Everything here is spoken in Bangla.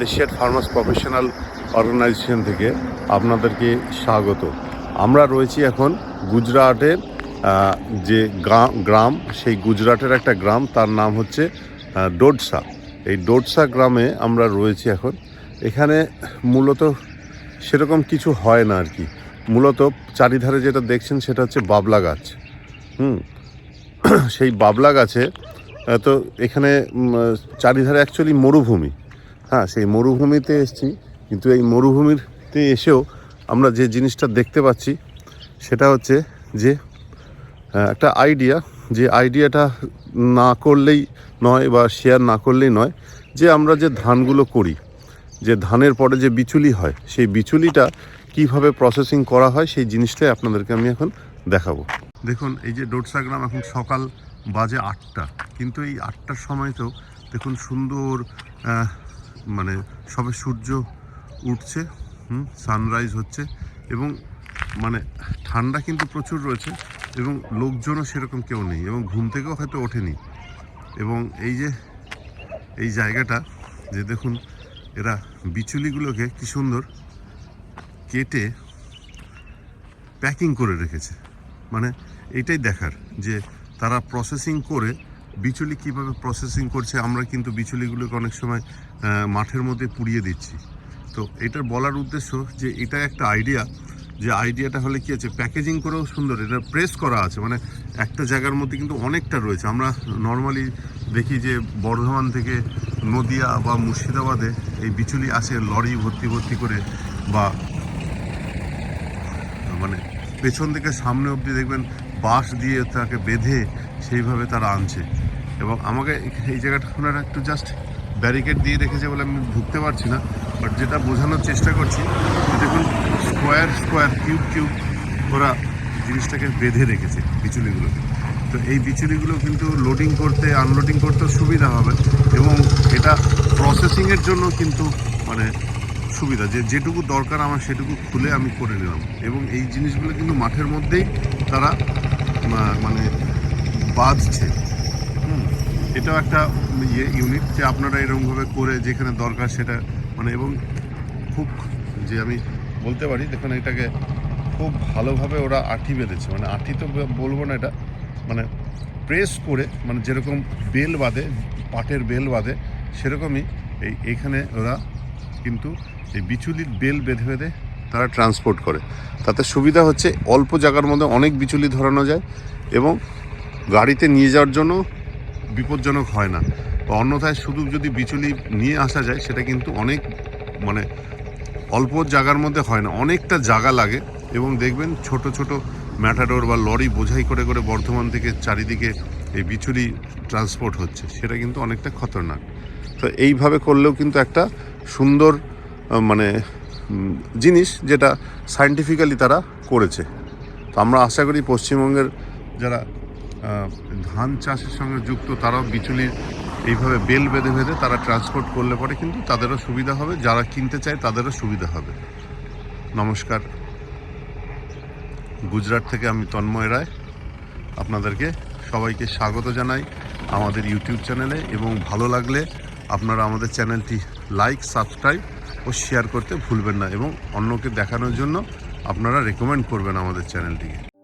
দেশিয়ার ফার্মাস প্রফেশনাল অর্গানাইজেশন থেকে আপনাদেরকে স্বাগত। আমরা রয়েছি এখন গুজরাটের যে গ্রাম, সেই গুজরাটের একটা গ্রাম, তার নাম হচ্ছে ডোডসা। এই ডোডসা গ্রামে আমরা রয়েছি এখন। এখানে মূলত সেরকম কিছু হয় না আর কি। মূলত চারিধারে যেটা দেখছেন সেটা হচ্ছে বাবলা গাছ। হুম। সেই বাবলা গাছে তো এখানে চারিধারে অ্যাকচুয়ালি মরুভূমি। হ্যাঁ সেই মরুভূমিতে এসেছি। কিন্তু এই মরুভূমিতে এসেও আমরা যে জিনিসটা দেখতে পাচ্ছি, সেটা হচ্ছে যে একটা আইডিয়া যে আইডিয়াটা না করলেই নয় বা শেয়ার না করলেই নয়, যে আমরা যে ধানগুলো করি, যে ধানের পরে যে বিচুলি হয়, সেই বিচুলিটা কীভাবে প্রসেসিং করা হয়, সেই জিনিসটাই আপনাদেরকে আমি এখন দেখাবো। দেখুন, এই যে ডোটসা গ্রাম এখন সকাল বাজে আটটা, কিন্তু এই আটটার সময় তো দেখুন সুন্দর মানে সবে সূর্য উঠছে, হুম সানরাইজ হচ্ছে এবং মানে ঠান্ডা কিন্তু প্রচুর রয়েছে এবং লোকজনও সেরকম কেউ নেই এবং ঘুম থেকেও হয়তো ওঠেনি। এবং এই যে, এই জায়গাটা যে দেখুন, এরা বিচুলিগুলোকে কি সুন্দর কেটে প্যাকিং করে রেখেছে। মানে এটাই দেখার যে তারা প্রসেসিং করে বিচুলি কীভাবে প্রসেসিং করছে, আমরা কিন্তু বিচুলিগুলোকে অনেক সময় মাঠের মধ্যে পুড়িয়ে দিচ্ছি। তো এটার বলার উদ্দেশ্য যে এটা একটা আইডিয়া যে আইডিয়াটা হলে কি আছে প্যাকেজিং করেও সুন্দর, এটা প্রেস করা আছে। মানে একটা জায়গার মধ্যে কিন্তু অনেকটা রয়েছে। আমরা নর্মালি দেখি যে বর্ধমান থেকে নদিয়া বা মুর্শিদাবাদে এই বিচুলি আসে লরি ভর্তি ভর্তি করে বা মানে পেছন থেকে সামনে অবধি দেখবেন বাঁশ দিয়ে তাকে বেঁধে সেইভাবে তারা আনছে। এবং আমাকে এই জায়গাটা ওনারা একটু জাস্ট ব্যারিকেড দিয়ে রেখেছে বলে আমি ঢুকতে পারছি না বাট যেটা বোঝানোর চেষ্টা করছি দেখুন স্কোয়ার স্কোয়ার কিউব কিউব ওরা জিনিসটাকে বেঁধে রেখেছে বিচুলিগুলোকে। তো এই বিচুলিগুলো কিন্তু লোডিং করতে আনলোডিং করতেও সুবিধা হবে এবং এটা প্রসেসিংয়ের জন্য কিন্তু মানে সুবিধা। যে যেটুকু দরকার আমার সেটুকু খুলে আমি করে নিলাম। এবং এই জিনিসগুলো কিন্তু মাঠের মধ্যেই তারা মানে বাঁধছে। এটাও একটা ইয়ে ইউনিট যে আপনারা এরকমভাবে করে যেখানে দরকার সেটা মানে এবং খুব যে আমি বলতে পারি, দেখুন, এটাকে খুব ভালোভাবে ওরা আঠি বেঁধেছে। মানে আঠি তো বলব না এটা মানে প্রেস করে মানে যেরকম বেল বাঁধে, পাটের বেল বাঁধে, সেরকমই এই এইখানে ওরা কিন্তু এই বিচুলির বেল বেঁধে বেঁধে তারা ট্রান্সপোর্ট করে। তাতে সুবিধা হচ্ছে অল্প জায়গার মধ্যে অনেক বিচুলি ধরানো যায় এবং গাড়িতে নিয়ে যাওয়ার জন্য বিপজ্জনক হয় না। বা অন্যথায় শুধু যদি বিচুলি নিয়ে আসা যায়, সেটা কিন্তু অনেক মানে অল্প জায়গার মধ্যে হয় না। অনেকটা জায়গা লাগে এবং দেখবেন ছোট ছোট ম্যাটাডোর বা লরি বোঝাই করে করে বর্ধমান থেকে চারিদিকে এই বিচুলি ট্রান্সপোর্ট হচ্ছে। সেটা কিন্তু অনেকটা খতরনাক। তো এইভাবে করলেও কিন্তু একটা সুন্দর মানে জিনিস যেটা সায়েন্টিফিক্যালি তারা করেছে। তো আমরা আশা করি পশ্চিমবঙ্গের যারা ধান চাষের সঙ্গে যুক্ত তারাও বিচুলির এইভাবে বেল বেঁধে বেঁধে তারা ট্রান্সপোর্ট করলে পরে কিন্তু তাদেরও সুবিধা হবে। যারা কিনতে চায় তাদেরও সুবিধা হবে। নমস্কার। গুজরাট থেকে আমি তন্ময় রায়। আপনাদেরকে সবাইকে স্বাগত জানাই আমাদের ইউটিউব চ্যানেলে এবং ভালো লাগলে আপনারা আমাদের চ্যানেলটি লাইক, সাবস্ক্রাইব ও শেয়ার করতে ভুলবেন না এবং অন্যকে দেখানোর জন্য আপনারা রেকমেন্ড করবেন আমাদের চ্যানেলটিকে।